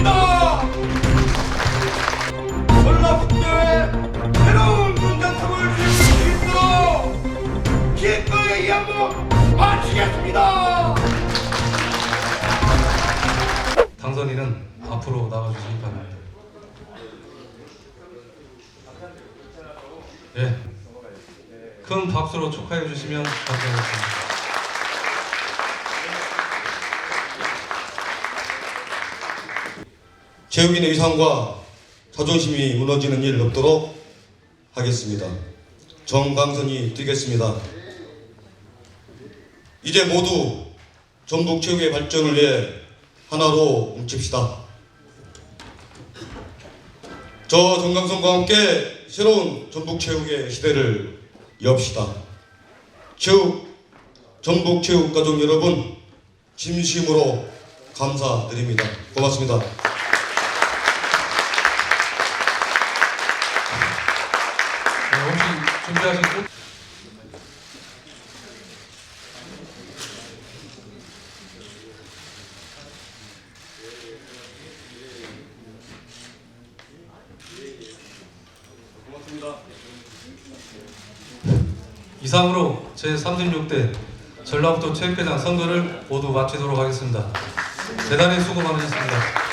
있습니다. 전라북도의 새로운 문장탑을 지을 수 있도록 기꺼이 한번 바치겠습니다. 당선인은 앞으로 나가주시기 바랍니다. 예. 큰 박수로 축하해 주시면 감사하겠습니다. 체육인의 의상과 자존심이 무너지는 일 없도록 하겠습니다. 정강선이 되겠습니다. 이제 모두 전북 체육의 발전을 위해 하나로 뭉칩시다. 저 정강선과 함께 새로운 전북 체육의 시대를 엽시다. 체육, 전북 체육 가족 여러분, 진심으로 감사드립니다. 고맙습니다. 준비하신 꽃? 이상으로 제36대 전라북도 체육회장 선거를 모두 마치도록 하겠습니다. 대단히 수고 많으셨습니다.